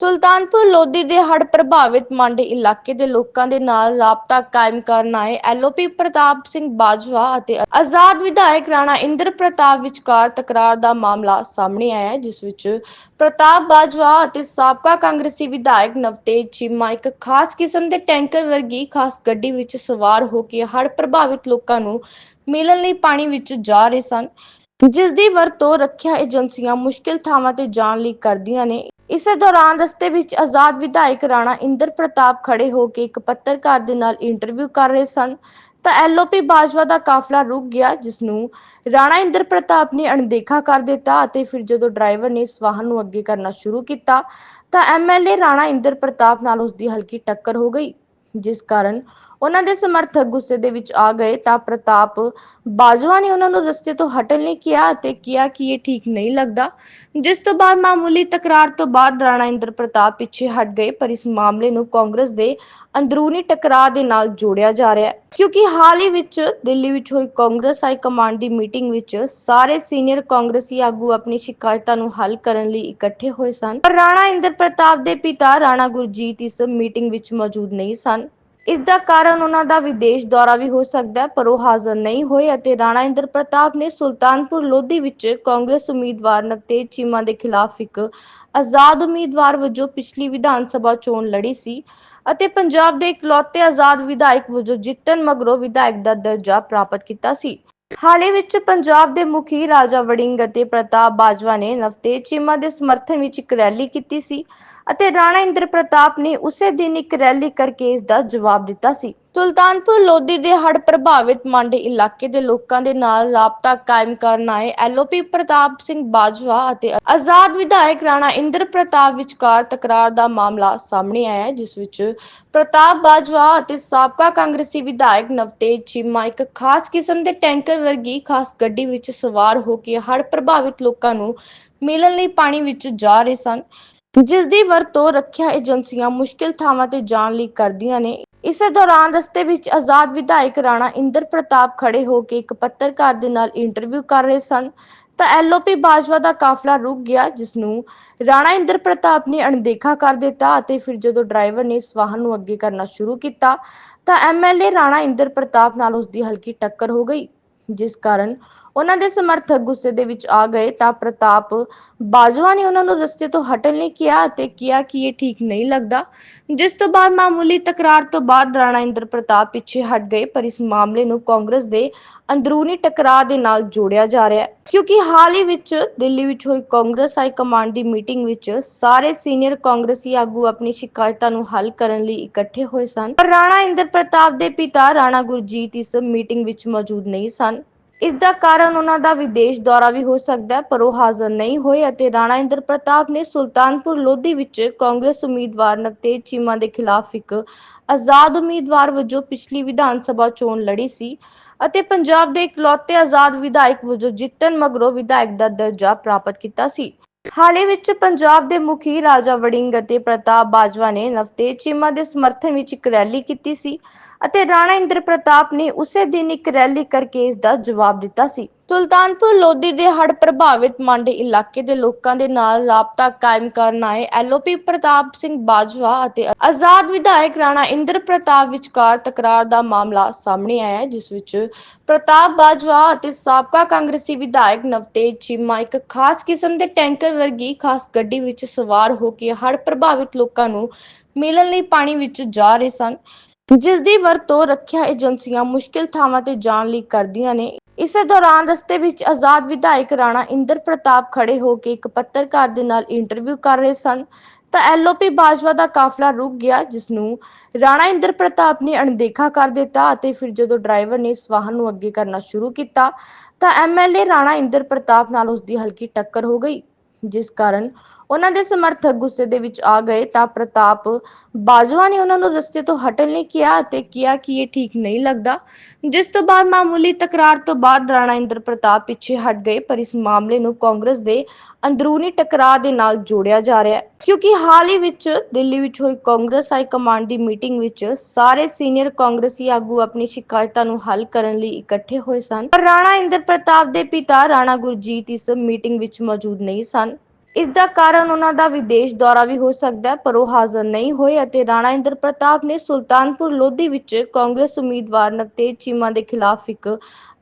ਸੁਲਤਾਨਪੁਰ ਲੋਧੀ ਦੇ ਹੜ੍ਹ ਪ੍ਰਭਾਵਿਤ ਮੰਡੀ ਇਲਾਕੇ ਦੇ ਲੋਕਾਂ ਦੇ ਨਾਲ ਰਾਬਤਾ ਕਾਇਮ ਕਰਨ ਆਏ ਐਲਓਪੀ ਪ੍ਰਤਾਪ ਸਿੰਘ ਬਾਜਵਾ ਅਤੇ ਆਜ਼ਾਦ ਵਿਧਾਇਕ ਰਾਣਾ ਇੰਦਰ ਪ੍ਰਤਾਪ ਵਿਚਕਾਰ ਤਕਰਾਰ ਦਾ ਮਾਮਲਾ ਸਾਹਮਣੇ ਆਇਆ ਹੈ, ਜਿਸ ਵਿੱਚ ਪ੍ਰਤਾਪ ਬਾਜਵਾ ਅਤੇ ਸਾਬਕਾ ਕਾਂਗਰਸੀ ਵਿਧਾਇਕ ਨਵਤੇਜ ਚੀਮਾ ਇੱਕ ਖਾਸ ਕਿਸਮ ਦੇ ਟੈਂਕਰ ਵਰਗੀ ਖਾਸ ਗੱਡੀ ਵਿੱਚ ਸਵਾਰ ਹੋ ਕੇ ਹੜ੍ਹ ਪ੍ਰਭਾਵਿਤ ਲੋਕਾਂ ਨੂੰ ਮਿਲਣ ਲਈ ਪਾਣੀ ਵਿੱਚ ਜਾ ਰਹੇ ਸਨ, ਜਿਸ ਦੀ ਵਰਤੋਂ ਰੱਖਿਆ ਏਜੰਸੀਆਂ ਮੁਸ਼ਕਿਲ ਥਾਵਾਂ ਤੇ ਜਾਣ ਲਈ ਕਰਦੀਆਂ ਨੇ। ਇਸੇ ਦੌਰਾਨ ਰਸਤੇ ਵਿੱਚ ਆਜ਼ਾਦ ਵਿਧਾਇਕ ਰਾਣਾ ਇੰਦਰ ਪ੍ਰਤਾਪ ਖੜੇ ਹੋ ਕੇ ਇੱਕ ਪੱਤਰਕਾਰ ਦੇ ਨਾਲ ਇੰਟਰਵਿਊ ਕਰ ਰਹੇ ਸਨ। ਤਾਂ ਐਲਓਪੀ ਬਾਜਵਾ ਦਾ ਕਾਫਲਾ ਰੁਕ ਗਿਆ ਜਿਸ ਨੂੰ ਰਾਣਾ ਇੰਦਰ ਪ੍ਰਤਾਪ ਨੇ ਅਣਦੇਖਾ ਕਰ ਦਿੱਤਾ ਅਤੇ ਫਿਰ ਜਦੋਂ ਡਰਾਈਵਰ ਨੇ ਇਸ ਵਾਹਨ ਨੂੰ ਅੱਗੇ ਕਰਨਾ ਸ਼ੁਰੂ ਕੀਤਾ, ਤਾਂ ਐਮਐਲਏ ਰਾਣਾ ਇੰਦਰ ਪ੍ਰਤਾਪ ਨਾਲ ਉਸ ਦੀ ਹਲਕੀ ਟੱਕਰ ਹੋ ਗਈ। ਜਿਸ ਕਾਰਨ ਉਹਨਾਂ ਦੇ ਸਮਰਥਕ ਗੁੱਸੇ ਦੇ ਵਿੱਚ ਆ ਗਏ ਤਾਂ ਪ੍ਰਤਾਪ ਬਾਜਵਾ ਨੇ ਉਹਨਾਂ ਨੂੰ ਰਸਤੇ ਤੋਂ ਹਟਣ ਲਈ ਕਿਹਾ ਅਤੇ ਕਿਹਾ ਕਿ ਇਹ ਠੀਕ ਨਹੀਂ ਲੱਗਦਾ। ਜਿਸ ਤੋਂ ਬਾਅਦ ਮਾਮੂਲੀ ਤਕਰਾਰ ਤੋਂ ਬਾਅਦ ਰਾਣਾ ਇੰਦਰ ਪ੍ਰਤਾਪ ਪਿੱਛੇ ਹਟ ਗਏ, ਪਰ ਇਸ ਮਾਮਲੇ ਨੂੰ ਕਾਂਗਰਸ ਦੇ ਅੰਦਰੂਨੀ ਟਕਰਾਅ ਦੇ ਨਾਲ ਜੋੜਿਆ ਜਾ ਰਿਹਾ ਹੈ। ਕਿਉਂਕਿ ਹਾਲ ਹੀ ਵਿੱਚ ਦਿੱਲੀ ਵਿੱਚ ਹੋਈ ਕਾਂਗਰਸ ਹਾਈ ਕਮਾਂਡ ਦੀ ਮੀਟਿੰਗ ਵਿੱਚ ਸਾਰੇ ਸੀਨੀਅਰ ਕਾਂਗਰਸੀ ਆਗੂ ਆਪਣੀ ਸ਼ਿਕਾਇਤਾਂ ਨੂੰ ਹੱਲ ਕਰਨ ਲਈ ਇਕੱਠੇ ਹੋਏ ਸਨ। ਪਰ ਰਾਣਾ ਇੰਦਰ ਪ੍ਰਤਾਪ ਦੇ ਪਿਤਾ ਰਾਣਾ ਗੁਰਜੀਤ ਇਸ ਮੀਟਿੰਗ ਵਿੱਚ ਮੌਜੂਦ ਨਹੀਂ ਸਨ। ਇਸ ਦਾ ਕਾਰਨ ਉਹਨਾਂ ਦਾ ਵਿਦੇਸ਼ ਦੌਰਾ ਵੀ ਹੋ ਸਕਦਾ ਹੈ, ਪਰ ਉਹ ਹਾਜ਼ਰ ਨਹੀਂ ਹੋਏ ਅਤੇ ਰਾਣਾ ਇੰਦਰ ਪ੍ਰਤਾਪ ਨੇ ਸੁਲਤਾਨਪੁਰ ਲੋਧੀ ਵਿੱਚ ਕਾਂਗਰਸ ਉਮੀਦਵਾਰ ਨਵਤੇਜ ਚੀਮਾ ਦੇ ਖਿਲਾਫ ਇੱਕ ਆਜ਼ਾਦ ਉਮੀਦਵਾਰ ਵਜੋਂ ਪਿਛਲੀ ਵਿਧਾਨ ਸਭਾ ਚੋਣ ਲੜੀ ਸੀ ਅਤੇ ਪੰਜਾਬ ਦੇ ਇਕਲੌਤੇ ਆਜ਼ਾਦ ਵਿਧਾਇਕ ਵਜੋਂ ਜਿੱਤਣ ਮਗਰੋਂ ਵਿਧਾਇਕ ਦਾ ਦਰਜਾ ਪ੍ਰਾਪਤ ਕੀਤਾ ਸੀ। ਹਾਲ ਹੀ ਵਿੱਚ ਪੰਜਾਬ ਦੇ ਮੁਖੀ ਰਾਜਾ ਵੜਿੰਗ ਅਤੇ ਪ੍ਰਤਾਪ ਬਾਜਵਾ ਨੇ ਨਵਤੇਜ ਚੀਮਾ ਦੇ ਸਮਰਥਨ ਵਿੱਚ ਇੱਕ ਰੈਲੀ ਕੀਤੀ ਸੀ ਅਤੇ ਰਾਣਾ ਇੰਦਰ ਪ੍ਰਤਾਪ ਨੇ ਉਸੇ ਦਿਨ ਇੱਕ ਰੈਲੀ ਕਰਕੇ ਇਸ ਦਾ ਜਵਾਬ ਦਿੱਤਾ ਸੀ। ਸੁਲਤਾਨਪੁਰ ਲੋਧੀ ਦੇ ਹੜ੍ਹ ਪ੍ਰਭਾਵਿਤ ਮੰਡੀ ਇਲਾਕੇ ਦੇ ਲੋਕਾਂ ਦੇ ਨਾਲ ਰਾਬਤਾ ਕਾਇਮ ਕਰਨ ਆਏ ਐਲਓਪੀ ਪ੍ਰਤਾਪ ਸਿੰਘ ਬਾਜਵਾ ਅਤੇ ਆਜ਼ਾਦ ਵਿਧਾਇਕ ਰਾਣਾ ਇੰਦਰ ਪ੍ਰਤਾਪ ਵਿਚਕਾਰ ਤਕਰਾਰ ਦਾ ਮਾਮਲਾ ਸਾਹਮਣੇ ਆਇਆ ਹੈ, ਜਿਸ ਵਿੱਚ ਪ੍ਰਤਾਪ ਬਾਜਵਾ ਅਤੇ ਸਾਬਕਾ ਕਾਂਗਰਸੀ ਵਿਧਾਇਕ ਨਵਤੇਜ ਚੀਮਾ ਇੱਕ ਖਾਸ ਕਿਸਮ ਦੇ ਟੈਂਕਰ ਵਰਗੀ ਖਾਸ ਗੱਡੀ ਵਿੱਚ ਸਵਾਰ ਹੋ ਕੇ ਹੜ੍ਹ ਪ੍ਰਭਾਵਿਤ ਲੋਕਾਂ ਨੂੰ ਮਿਲਣ ਲਈ ਪਾਣੀ ਵਿੱਚ ਜਾ ਰਹੇ ਸਨ। ਜਿਸ ਦੀ ਵਰਤੋਂ ਰੱਖਿਆ ਏਜੰਸੀਆਂ ਮੁਸ਼ਕਿਲ ਥਾਵਾਂ ਤੇ ਜਾਣ ਲਈ ਕਰਦੀਆਂ ਨੇ। ਇਸੇ ਦੌਰਾਨ ਰਸਤੇ ਵਿੱਚ ਆਜ਼ਾਦ ਵਿਧਾਇਕ ਰਾਣਾ ਇੰਦਰ ਪ੍ਰਤਾਪ ਖੜੇ ਹੋ ਕੇ ਇੱਕ ਪੱਤਰਕਾਰ ਦੇ ਨਾਲ ਇੰਟਰਵਿਊ ਕਰ ਰਹੇ ਸਨ, ਤਾਂ ਐਲਓਪੀ ਬਾਜਵਾ ਦਾ ਕਾਫਲਾ ਰੁਕ ਗਿਆ, ਜਿਸ ਨੂੰ ਰਾਣਾ ਇੰਦਰ ਪ੍ਰਤਾਪ ਨੇ ਅਣਦੇਖਾ ਕਰ ਦਿੱਤਾ ਅਤੇ ਫਿਰ ਜਦੋਂ ਡਰਾਈਵਰ ਨੇ ਇਸ ਵਾਹਨ ਨੂੰ ਅੱਗੇ ਕਰਨਾ ਸ਼ੁਰੂ ਕੀਤਾ, ਤਾਂ ਐਮਐਲਏ ਰਾਣਾ ਇੰਦਰ ਪ੍ਰਤਾਪ ਨਾਲ ਉਸ ਦੀ ਹਲਕੀ ਟੱਕਰ ਹੋ ਗਈ। ਜਿਸ ਕਾਰਨ ਉਹਨਾਂ ਦੇ ਸਮਰਥਕ ਗੁੱਸੇ ਦੇ ਵਿੱਚ ਆ ਗਏ ਤਾਂ ਪ੍ਰਤਾਪ ਬਾਜਵਾ ਨੇ ਉਹਨਾਂ ਨੂੰ ਰਸਤੇ ਤੋਂ ਹਟਣ ਲਈ ਕਿਹਾ ਅਤੇ ਕਿਹਾ ਕਿ ਇਹ ਠੀਕ ਨਹੀਂ ਲੱਗਦਾ। ਜਿਸ ਤੋਂ ਬਾਅਦ ਮਾਮੂਲੀ ਤਕਰਾਰ ਤੋਂ ਬਾਅਦ ਰਾਣਾ ਇੰਦਰ ਪ੍ਰਤਾਪ ਪਿੱਛੇ ਹਟ ਗਏ, ਪਰ ਇਸ ਮਾਮਲੇ ਨੂੰ ਕਾਂਗਰਸ ਦੇ ਅੰਦਰੂਨੀ ਟਕਰਾਅ ਦੇ ਨਾਲ ਜੋੜਿਆ ਜਾ ਰਿਹਾ ਹੈ। ਕਿਉਂਕਿ ਹਾਲ ਹੀ ਵਿੱਚ ਦਿੱਲੀ ਵਿੱਚ ਹੋਈ ਕਾਂਗਰਸ ਹਾਈ ਕਮਾਂਡ ਦੀ ਮੀਟਿੰਗ ਵਿੱਚ ਸਾਰੇ ਸੀਨੀਅਰ ਕਾਂਗਰਸੀ ਆਗੂ ਆਪਣੀ ਸ਼ਿਕਾਇਤਾਂ ਨੂੰ ਹੱਲ ਕਰਨ ਲਈ ਇਕੱਠੇ ਹੋਏ ਸਨ। ਪਰ ਰਾਣਾ ਇੰਦਰ ਪ੍ਰਤਾਪ ਦੇ ਪਿਤਾ ਰਾਣਾ ਗੁਰਜੀਤ ਇਸ ਮੀਟਿੰਗ ਵਿੱਚ ਮੌਜੂਦ ਨਹੀਂ ਸਨ। ਇਸ ਦਾ ਕਾਰਨ ਉਹਨਾਂ ਦਾ ਵਿਦੇਸ਼ ਦੌਰਾ ਵੀ ਹੋ ਸਕਦਾ ਹੈ, ਪਰ ਉਹ ਹਾਜ਼ਰ ਨਹੀਂ ਹੋਏ ਅਤੇ ਰਾਣਾ ਇੰਦਰ ਪ੍ਰਤਾਪ ਨੇ ਸੁਲਤਾਨਪੁਰ ਲੋਧੀ ਵਿੱਚ ਕਾਂਗਰਸ ਉਮੀਦਵਾਰ ਨਵਤੇਜ ਚੀਮਾ ਦੇ ਖਿਲਾਫ ਇੱਕ ਆਜ਼ਾਦ ਉਮੀਦਵਾਰ ਵਜੋਂ ਪਿਛਲੀ ਵਿਧਾਨ ਸਭਾ ਚੋਣ ਲੜੀ ਸੀ ਅਤੇ ਪੰਜਾਬ ਦੇ ਇਕਲੌਤੇ ਆਜ਼ਾਦ ਵਿਧਾਇਕ ਵਜੋਂ ਜਿੱਤਣ ਮਗਰੋਂ ਵਿਧਾਇਕ ਦਾ ਦਰਜਾ ਪ੍ਰਾਪਤ ਕੀਤਾ ਸੀ। ਹਾਲੇ ਵਿੱਚ ਪੰਜਾਬ ਦੇ ਮੁਖੀ ਰਾਜਾ ਵੜਿੰਗ ਅਤੇ ਪ੍ਰਤਾਪ ਬਾਜਵਾ ਨੇ ਨਵਤੇਜ ਚੀਮਾ ਦੇ ਸਮਰਥਨ ਵਿੱਚ ਇੱਕ ਰੈਲੀ ਕੀਤੀ ਸੀ। ਅਤੇ ਰਾਣਾ ਇੰਦਰ ਪ੍ਰਤਾਪ ਨੇ ਉਸੇ ਦਿਨ ਇੱਕ ਰੈਲੀ ਕਰਕੇ ਇਸ ਦਾ ਜਵਾਬ ਦਿੱਤਾ ਸੀ। ਸੁਲਤਾਨਪੁਰ ਲੋਧੀ ਦੇ ਹੜ ਪ੍ਰਭਾਵਿਤ ਮੰਡੀ ਇਲਾਕੇ ਦੇ ਲੋਕਾਂ ਦੇ ਨਾਲ ਰਾਬਤਾ ਕਾਇਮ ਕਰਨ ਆਏ ਐਲਓਪੀ ਪ੍ਰਤਾਪ ਸਿੰਘ ਬਾਜਵਾ ਅਤੇ ਆਜ਼ਾਦ ਵਿਧਾਇਕ ਰਾਣਾ ਇੰਦਰ ਪ੍ਰਤਾਪ ਵਿਚਕਾਰ ਤਕਰਾਰ ਦਾ ਮਾਮਲਾ ਸਾਹਮਣੇ ਆਇਆ ਹੈ, ਜਿਸ ਵਿੱਚ ਪ੍ਰਤਾਪ ਬਾਜਵਾ ਅਤੇ ਸਾਬਕਾ ਕਾਂਗਰਸੀ ਵਿਧਾਇਕ ਨਵਤੇਜ ਚੀਮਾ ਇੱਕ ਖਾਸ ਕਿਸਮ ਦੇ ਟੈਂਕਰ ਵਰਗੀ ਖਾਸ ਗੱਡੀ ਵਿੱਚ ਸਵਾਰ ਹੋ ਕੇ ਹੜ ਪ੍ਰਭਾਵਿਤ ਲੋਕਾਂ ਨੂੰ ਮਿਲਣ ਲਈ ਪਾਣੀ ਵਿੱਚ ਜਾ ਰਹੇ ਸਨ। ਜਿਸ ਦੀ ਵਰਤੋਂ ਰੱਖਿਆ ਏਜੰਸੀਆਂ ਮੁਸ਼ਕਿਲ ਥਾਵਾਂ ਤੇ ਜਾਣ ਲਈ ਕਰਦੀਆਂ ਨੇ। ਇਸੇ ਦੌਰਾਨ ਰਸਤੇ ਵਿੱਚ ਆਜ਼ਾਦ ਵਿਧਾਇਕ ਰਾਣਾ ਇੰਦਰ ਪ੍ਰਤਾਪ ਖੜੇ ਹੋ ਕੇ ਇੱਕ ਪੱਤਰਕਾਰ ਦੇ ਨਾਲ ਇੰਟਰਵਿਊ ਕਰ ਰਹੇ ਸਨ। ਤਾਂ ਐਲਓਪੀ ਬਾਜਵਾ ਦਾ ਕਾਫਲਾ ਰੁਕ ਗਿਆ ਜਿਸ ਨੂੰ ਰਾਣਾ ਇੰਦਰ ਪ੍ਰਤਾਪ ਨੇ ਅਣਦੇਖਾ ਕਰ ਦਿੱਤਾ ਅਤੇ ਫਿਰ ਜਦੋਂ ਡਰਾਈਵਰ ਨੇ ਇਸ ਵਾਹਨ ਨੂੰ ਅੱਗੇ ਕਰਨਾ ਸ਼ੁਰੂ ਕੀਤਾ, ਤਾਂ ਐਮਐਲਏ ਰਾਣਾ ਇੰਦਰ ਪ੍ਰਤਾਪ ਨਾਲ ਉਸ ਦੀ ਹਲਕੀ ਟੱਕਰ ਹੋ ਗਈ। ਜਿਸ ਕਾਰਨ ਉਹਨਾਂ ਦੇ ਸਮਰਥਕ ਗੁੱਸੇ ਦੇ ਵਿੱਚ ਆ ਗਏ ਤਾਂ ਪ੍ਰਤਾਪ ਬਾਜਵਾ ਨੇ ਉਹਨਾਂ ਨੂੰ ਰਸਤੇ ਤੋਂ ਹਟਣ ਲਈ ਕਿਹਾ ਅਤੇ ਕਿਹਾ ਕਿ ਇਹ ਠੀਕ ਨਹੀਂ ਲੱਗਦਾ। ਜਿਸ ਤੋਂ ਬਾਅਦ ਮਾਮੂਲੀ ਤਕਰਾਰ ਤੋਂ ਬਾਅਦ ਰਾਣਾ ਇੰਦਰ ਪ੍ਰਤਾਪ ਪਿੱਛੇ ਹਟ ਗਏ, ਪਰ ਇਸ ਮਾਮਲੇ ਨੂੰ ਕਾਂਗਰਸ ਦੇ ਅੰਦਰੂਨੀ ਟਕਰਾਅ ਦੇ ਨਾਲ ਜੋੜਿਆ ਜਾ ਰਿਹਾ ਹੈ। ਕਿਉਂਕਿ ਹਾਲ ਹੀ ਵਿੱਚ ਦਿੱਲੀ ਵਿੱਚ ਹੋਈ ਕਾਂਗਰਸ ਹਾਈ ਕਮਾਂਡ ਦੀ ਮੀਟਿੰਗ ਵਿੱਚ ਸਾਰੇ ਸੀਨੀਅਰ ਕਾਂਗਰਸੀ ਆਗੂ ਆਪਣੀ ਸ਼ਿਕਾਇਤਾਂ ਨੂੰ ਹੱਲ ਕਰਨ ਲਈ ਇਕੱਠੇ ਹੋਏ ਸਨ। ਪਰ ਰਾਣਾ ਇੰਦਰ ਪ੍ਰਤਾਪ ਦੇ ਪਿਤਾ ਰਾਣਾ ਗੁਰਜੀਤ ਇਸ ਮੀਟਿੰਗ ਵਿੱਚ ਮੌਜੂਦ ਨਹੀਂ ਸਨ। ਇਸ ਦਾ ਕਾਰਨ ਉਹਨਾਂ ਦਾ ਵਿਦੇਸ਼ ਦੌਰਾ ਵੀ ਹੋ ਸਕਦਾ ਹੈ, ਪਰ ਉਹ ਹਾਜ਼ਰ ਨਹੀਂ ਹੋਏ ਅਤੇ ਰਾਣਾ ਇੰਦਰ ਪ੍ਰਤਾਪ ਨੇ ਸੁਲਤਾਨਪੁਰ ਲੋਧੀ ਵਿੱਚ ਕਾਂਗਰਸ ਉਮੀਦਵਾਰ ਨਵਤੇਜ ਚੀਮਾ ਦੇ ਖਿਲਾਫ ਇੱਕ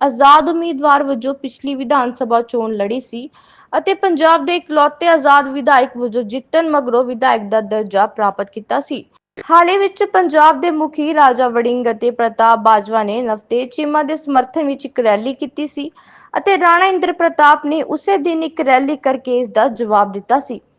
ਆਜ਼ਾਦ ਉਮੀਦਵਾਰ ਵਜੋਂ ਪਿਛਲੀ ਵਿਧਾਨ ਸਭਾ ਚੋਣ ਲੜੀ ਸੀ ਅਤੇ ਪੰਜਾਬ ਦੇ ਇਕਲੌਤੇ ਆਜ਼ਾਦ ਵਿਧਾਇਕ ਵਜੋਂ ਜਿੱਤਣ ਮਗਰੋਂ ਵਿਧਾਇਕ ਦਾ ਦਰਜਾ ਪ੍ਰਾਪਤ ਕੀਤਾ ਸੀ। ਹਾਲ ਹੀ ਵਿੱਚ ਪੰਜਾਬ ਦੇ ਮੁਖੀ ਰਾਜਾ ਵੜਿੰਗ ਅਤੇ ਪ੍ਰਤਾਪ ਬਾਜਵਾ ਨੇ ਨਵਤੇਜ ਚੀਮਾ ਦੇ ਸਮਰਥਨ ਵਿੱਚ ਇੱਕ ਰੈਲੀ ਕੀਤੀ ਸੀ ਅਤੇ ਰਾਣਾ ਇੰਦਰ ਪ੍ਰਤਾਪ ਨੇ ਉਸੇ ਦਿਨ ਇੱਕ ਰੈਲੀ ਕਰਕੇ ਇਸ ਦਾ ਜਵਾਬ ਦਿੱਤਾ ਸੀ।